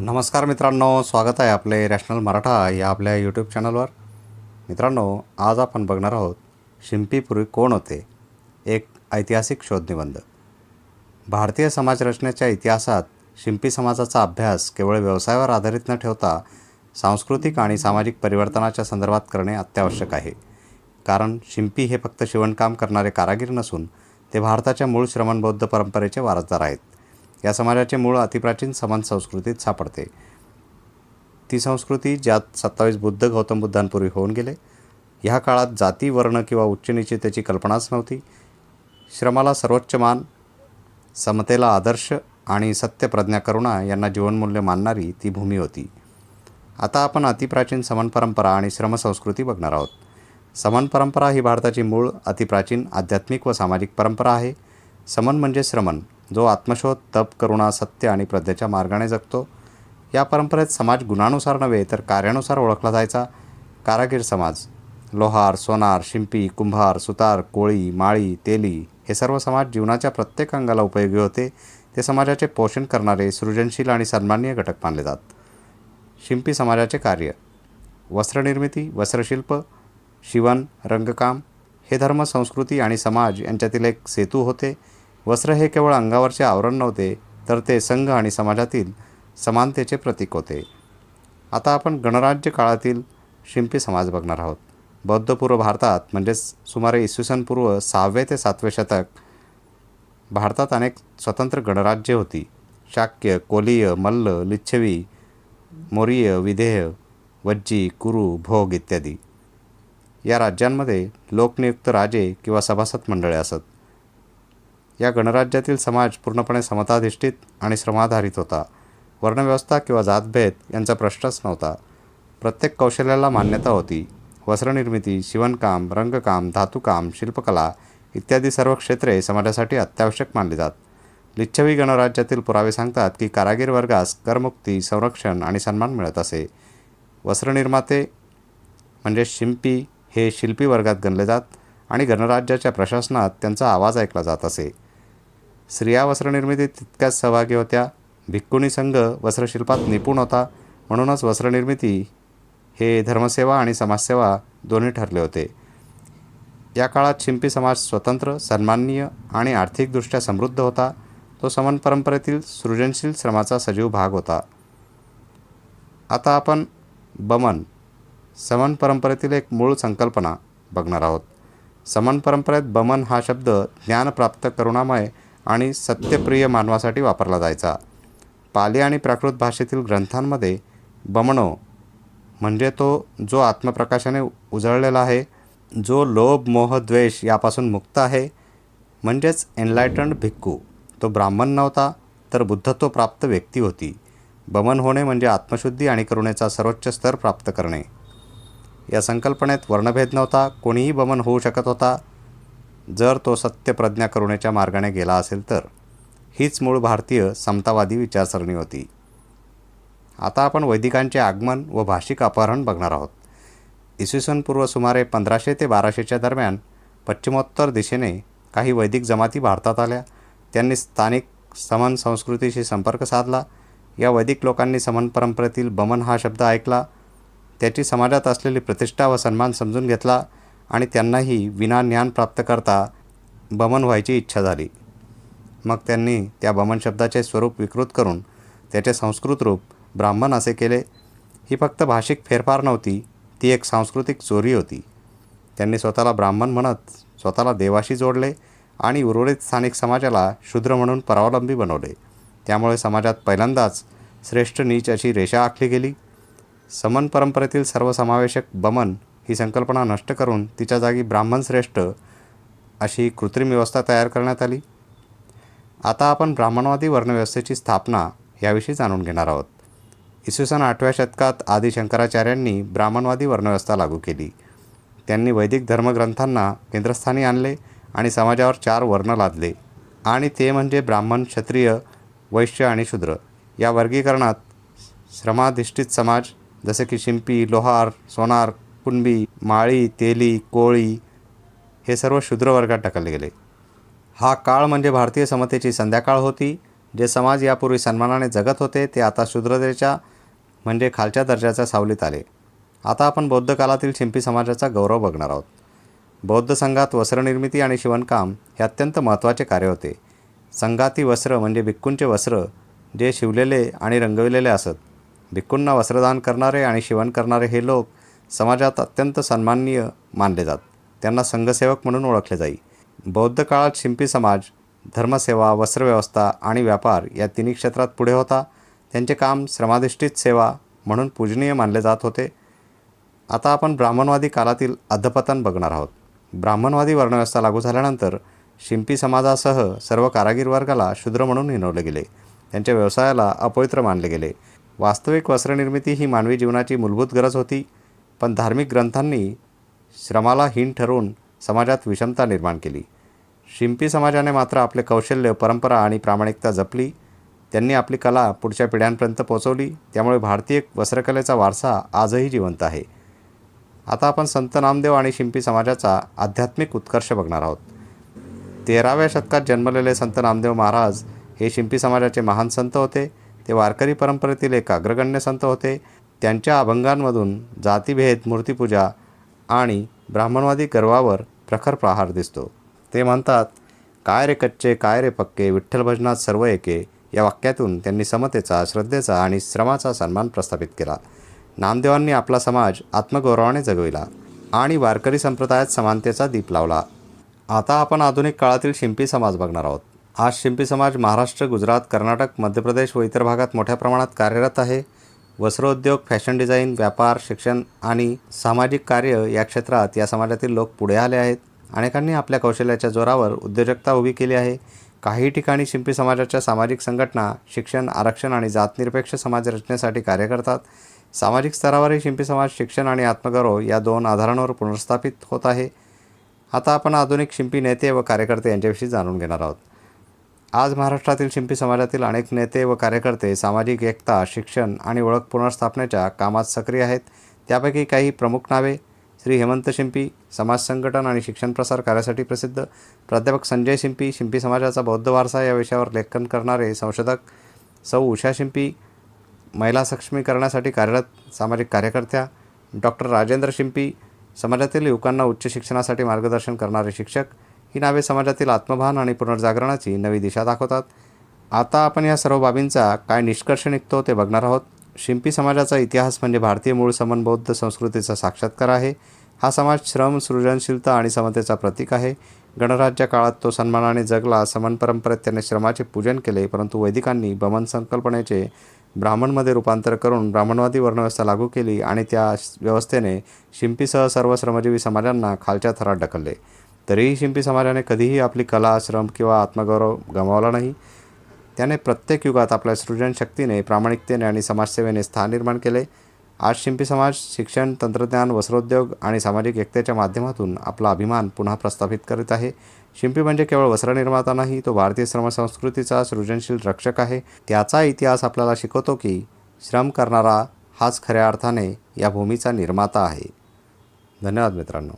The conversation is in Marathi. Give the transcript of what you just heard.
नमस्कार मित्रांनो स्वागत आहे आपले रॅशनल मराठा या आपल्या यूट्यूब चॅनलवर मित्रांनो आज आपण बघणार आहोत शिंपीपूर्वी कोण होते? एक ऐतिहासिक शोधनिबंध. भारतीय समाजरचनेच्या इतिहासात शिंपी समाजाचा अभ्यास केवळ व्यवसायावर आधारित न ठेवता सांस्कृतिक आणि सामाजिक परिवर्तनाच्या संदर्भात करणे अत्यावश्यक आहे. कारण शिंपी हे फक्त शिवणकाम करणारे कारागीर नसून ते भारताच्या मूळ श्रमणबौद्ध परंपरेचे वारसदार आहेत. या समाजाचे मूळ अतिप्राचीन समान संस्कृतीत सापडते. ती संस्कृती ज्यात सत्तावीस बुद्ध गौतम बुद्धांपूर्वी होऊन गेले. ह्या काळात जाती वर्ण किंवा उच्चनीचतेची कल्पनाच नव्हती. श्रमाला सर्वोच्च मान समतेला आदर्श आणि सत्यप्रज्ञा करुणा यांना जीवनमूल्य मानणारी ती भूमी होती. आता आपण अतिप्राचीन समान परंपरा आणि श्रमसंस्कृती बघणार आहोत. समान परंपरा ही भारताची मूळ अतिप्राचीन आध्यात्मिक व सामाजिक परंपरा आहे. समन म्हणजे श्रमण. जो आत्मशोध तप करुणा सत्य आणि प्रज्ञेच्या मार्गाने जगतो. या परंपरेत समाज गुणानुसार नव्हे तर कार्यानुसार ओळखला जायचा. कारागीर समाज लोहार सोनार शिंपी कुंभार सुतार कोळी माळी तेली हे सर्व समाज जीवनाच्या प्रत्येक अंगाला उपयोगी होते. ते समाजाचे पोषण करणारे सृजनशील आणि सन्माननीय घटक मानले जात. शिंपी समाजाचे कार्य वस्त्रनिर्मिती वस्त्रशिल्प शिवण रंगकाम हे धर्म संस्कृती आणि समाज यांच्यातील एक सेतू होते. वस्त्र हे केवळ अंगावरचे आवरण नव्हते तर ते संघ आणि समाजातील समानतेचे प्रतीक होते. आता आपण गणराज्य काळातील शिंपी समाज बघणार आहोत. बौद्धपूर्व भारतात म्हणजेच सुमारे इसवी सन पूर्व सहावे ते सातवे शतक भारतात अनेक स्वतंत्र गणराज्ये होती. शाक्य कोलीय मल्ल लिच्छवी मोरीय विधेय वज्जी कुरु भोग इत्यादी. या राज्यांमध्ये लोकनियुक्त राजे किंवा सभासद मंडळे असत. या गणराज्यातील समाज पूर्णपणे समताधिष्ठित आणि श्रमाधारित होता. वर्णव्यवस्था किंवा जातभेद यांचा प्रश्नच नव्हता. प्रत्येक कौशल्याला मान्यता होती. वस्त्रनिर्मिती शिवणकाम रंगकाम धातुकाम शिल्पकला इत्यादी सर्व क्षेत्रे समाजासाठी अत्यावश्यक मानली जात. लिच्छवी गणराज्यातील पुरावे सांगतात की कारागीर वर्गास करमुक्ती संरक्षण आणि सन्मान मिळत असे. वस्त्रनिर्माते म्हणजे शिंपी हे शिल्पी वर्गात गणले जात आणि गणराज्याच्या प्रशासनात त्यांचा आवाज ऐकला जात असे. स्त्रिया वस्त्रनिर्मितीत तितक्याच सहभागी होत्या. भिक्कुणी संघ वस्त्रशिल्पात निपुण होता. म्हणूनच वस्त्रनिर्मिती हे धर्मसेवा आणि समाजसेवा दोन्ही ठरले होते. या काळात शिंपी समाज स्वतंत्र सन्माननीय आणि आर्थिकदृष्ट्या समृद्ध होता. तो समन परंपरेतील सृजनशील श्रमाचा सजीव भाग होता. आता आपण बमन समन परंपरेतील एक मूळ संकल्पना बघणार आहोत. समन परंपरेत बमन हा शब्द ज्ञान प्राप्त करुणामय आणि सत्यप्रिय मानवासाठी वापरला जायचा. पाली आणि प्राकृत भाषेतील ग्रंथांमध्ये बमणो म्हणजे तो जो आत्मप्रकाशाने उजळलेला आहे जो लोभ मोह द्वेष यापासून मुक्त आहे म्हणजेच एनलायटन्ड भिक्खू. तो ब्राह्मण नव्हता तर बुद्धत्व प्राप्त व्यक्ती होती. बमन होणे म्हणजे आत्मशुद्धी आणि करुणेचा सर्वोच्च स्तर प्राप्त करणे. या संकल्पनेत वर्णभेद नव्हता कोणीही बमन होऊ शकत होता जर तो सत्यप्रज्ञा करुणेच्या मार्गाने गेला असेल तर. हीच मूळ भारतीय समतावादी विचारसरणी होती. आता आपण वैदिकांचे आगमन व भाषिक अपहरण बघणार आहोत. इसवी सन पूर्व सुमारे पंधराशे ते बाराशेच्या दरम्यान पश्चिमोत्तर दिशेने काही वैदिक जमाती भारतात आल्या. त्यांनी स्थानिक समन संस्कृतीशी संपर्क साधला. या वैदिक लोकांनी समन परंपरेतील बमन हा शब्द ऐकला. त्याची समाजात असलेली प्रतिष्ठा व सन्मान समजून घेतला. आणि त्यांनाही विना ज्ञान प्राप्त करता बमन व्हायची इच्छा झाली. मग त्यांनी त्या बमन शब्दाचे स्वरूप विकृत करून त्याचे संस्कृत रूप ब्राह्मण असे केले. ही फक्त भाषिक फेरफार नव्हती ती एक सांस्कृतिक चोरी होती. त्यांनी स्वतःला ब्राह्मण म्हणत स्वतःला देवाशी जोडले आणि उर्वरित स्थानिक समाजाला शूद्र म्हणून परावलंबी बनवले. त्यामुळे समाजात पहिल्यांदाच श्रेष्ठ नीच अशी रेषा आखली गेली. समन परंपरेतील सर्वसमावेशक बमन ही संकल्पना नष्ट करून तिच्या जागी ब्राह्मण श्रेष्ठ अशी कृत्रिम व्यवस्था तयार करण्यात आली. आता आपण ब्राह्मणवादी वर्णव्यवस्थेची स्थापना याविषयी जाणून घेणार आहोत. इसवी सन आठव्या शतकात आदी शंकराचार्यांनी ब्राह्मणवादी वर्णव्यवस्था लागू केली. त्यांनी वैदिक धर्मग्रंथांना केंद्रस्थानी आणले आणि समाजावर चार वर्ण लादले. आणि ते म्हणजे ब्राह्मण क्षत्रिय वैश्य आणि शूद्र. या वर्गीकरणात श्रमाधिष्ठित समाज जसे की शिंपी लोहार सोनार कुणबी माळी तेली कोळी हे सर्व शूद्र वर्गात ढकलले गेले. हा काळ म्हणजे भारतीय समतेची संध्याकाळ होती. जे समाज यापूर्वी सन्मानाने जगत होते ते आता शूद्रतेच्या म्हणजे खालच्या दर्जाच्या सावलीत आले. आता आपण बौद्ध काळातील शिंपी समाजाचा गौरव बघणार आहोत. बौद्ध संघात वस्त्रनिर्मिती आणि शिवणकाम हे अत्यंत महत्त्वाचे कार्य होते. संघाती वस्त्र म्हणजे भिक्कूंचे वस्त्र जे शिवलेले आणि रंगविलेले असत. भिक्कूंना वस्त्रदान करणारे आणि शिवण करणारे हे लोक समाजात अत्यंत सन्माननीय मानले जात. त्यांना संघसेवक म्हणून ओळखले जाई. बौद्ध काळात शिंपी समाज धर्मसेवा वस्त्रव्यवस्था आणि व्यापार या तिन्ही क्षेत्रात पुढे होता. त्यांचे काम श्रमाधिष्ठित सेवा म्हणून पूजनीय मानले जात होते. आता आपण ब्राह्मणवादी काळातील अधपतन बघणार आहोत. ब्राह्मणवादी वर्णव्यवस्था लागू झाल्यानंतर शिंपी समाजासह सर्व कारागीर वर्गाला शूद्र म्हणून हिनवले गेले. त्यांच्या व्यवसायाला अपवित्र मानले गेले. वास्तविक वस्त्रनिर्मिती ही मानवी जीवनाची मूलभूत गरज होती. पण धार्मिक ग्रंथांनी श्रमाला हीन ठरवून समाजात विषमता निर्माण केली. शिंपी समाजाने मात्र आपले कौशल्य परंपरा आणि प्रामाणिकता जपली. त्यांनी आपली कला पुढच्या पिढ्यांपर्यंत पोहोचवली. त्यामुळे भारतीय वस्त्रकलेचा वारसा आजही जिवंत आहे. आता आपण संत नामदेव आणि शिंपी समाजाचा आध्यात्मिक उत्कर्ष बघणार आहोत. तेराव्या शतकात जन्मलेले संत नामदेव महाराज हे शिंपी समाजाचे महान संत होते. ते वारकरी परंपरेतील एक अग्रगण्य संत होते. त्यांच्या अभंगांमधून जातीभेद मूर्तीपूजा आणि ब्राह्मणवादी गर्वावर प्रखर प्रहार दिसतो. ते म्हणतात काय रे कच्चे काय रे पक्के विठ्ठल भजनात सर्व एके. या वाक्यातून त्यांनी समतेचा श्रद्धेचा आणि श्रमाचा सन्मान प्रस्थापित केला. नामदेवांनी आपला समाज आत्मगौरवाने जगविला आणि वारकरी संप्रदायात समानतेचा दीप लावला. आता आपण आधुनिक काळातील शिंपी समाज बघणार आहोत. आज शिंपी समाज महाराष्ट्र गुजरात कर्नाटक मध्य प्रदेश व इतर भागात मोठ्या प्रमाणात कार्यरत आहे. वस्त्रोद्योग फॅशन डिझाईन व्यापार शिक्षण आणि सामाजिक कार्य या क्षेत्रात या समाजातील लोक पुढे आले आहेत. अनेकांनी आपल्या कौशल्याच्या जोरावर उद्योजकता उभी केली आहे. काही ठिकाणी शिंपी समाजाच्या सामाजिक संघटना शिक्षण आरक्षण आणि जातनिरपेक्ष समाज रचनेसाठी कार्य करतात. सामाजिक स्तरावरही शिंपी समाज शिक्षण आणि आत्मगौरव या दोन आधारांवर पुनर्स्थापित होत आहे. आता आपण आधुनिक शिंपी नेते व कार्यकर्ते यांच्याविषयी जाणून घेणार आहोत. आज महाराष्ट्रातील शिंपी समाजातील अनेक नेते व कार्यकर्ते सामाजिक एकता शिक्षण आणि ओळख पुनर्स्थापनेच्या कामात सक्रिय आहेत. त्यापैकी काही प्रमुख नावे श्री हेमंत शिंपी समाज संघटन आणि शिक्षण प्रसार कार्यासाठी प्रसिद्ध. प्राध्यापक संजय शिंपी शिंपी समाजाचा बौद्ध वारसा या विषयावर लेखन करणारे संशोधक. सौ. उषा शिंपी महिला सक्षमीकरणासाठी कार्यरत सामाजिक कार्यकर्त्या. डॉक्टर राजेंद्र शिंपी समाजातील युवकांना उच्च शिक्षणासाठी मार्गदर्शन करणारे शिक्षक. ही नावे समाजातील आत्मभान आणि पुनर्जागरणाची नवी दिशा दाखवतात. आता आपण या सर्व बाबींचा काय निष्कर्ष निघतो ते बघणार आहोत. शिंपी समाजाचा इतिहास म्हणजे भारतीय मूळ समन बौद्ध संस्कृतीचा साक्षात्कार आहे. हा समाज श्रम सृजनशीलता आणि समतेचा प्रतीक आहे. गणराज्य काळात तो सन्मानाने जगला समन परंपरेत त्याने श्रमाचे पूजन केले परंतु वैदिकांनी बमन संकल्पनेचे ब्राह्मणमध्ये रूपांतर करून ब्राह्मणवादी वर्णव्यवस्था लागू केली आणि त्या व्यवस्थेने शिंपीसह सर्व श्रमजीवी समाजांना खालच्या थरात ढकलले. तरीही शिंपी समाजाने कधीही आपली कला श्रम किंवा आत्मगौरव गमावला नाही. त्याने प्रत्येक युगात आपल्या सृजनशक्तीने प्रामाणिकतेने आणि समाजसेवेने स्थान निर्माण केले. आज शिंपी समाज शिक्षण तंत्रज्ञान वस्त्रोद्योग आणि सामाजिक एकतेच्या माध्यमातून आपला अभिमान पुन्हा प्रस्थापित करीत आहे. शिंपी म्हणजे केवळ वस्त्रनिर्माता नाही तो भारतीय श्रमसंस्कृतीचा सृजनशील रक्षक आहे. त्याचा इतिहास आपल्याला शिकवतो की श्रम करणारा हाच खऱ्या अर्थाने या भूमीचा निर्माता आहे. धन्यवाद मित्रांनो.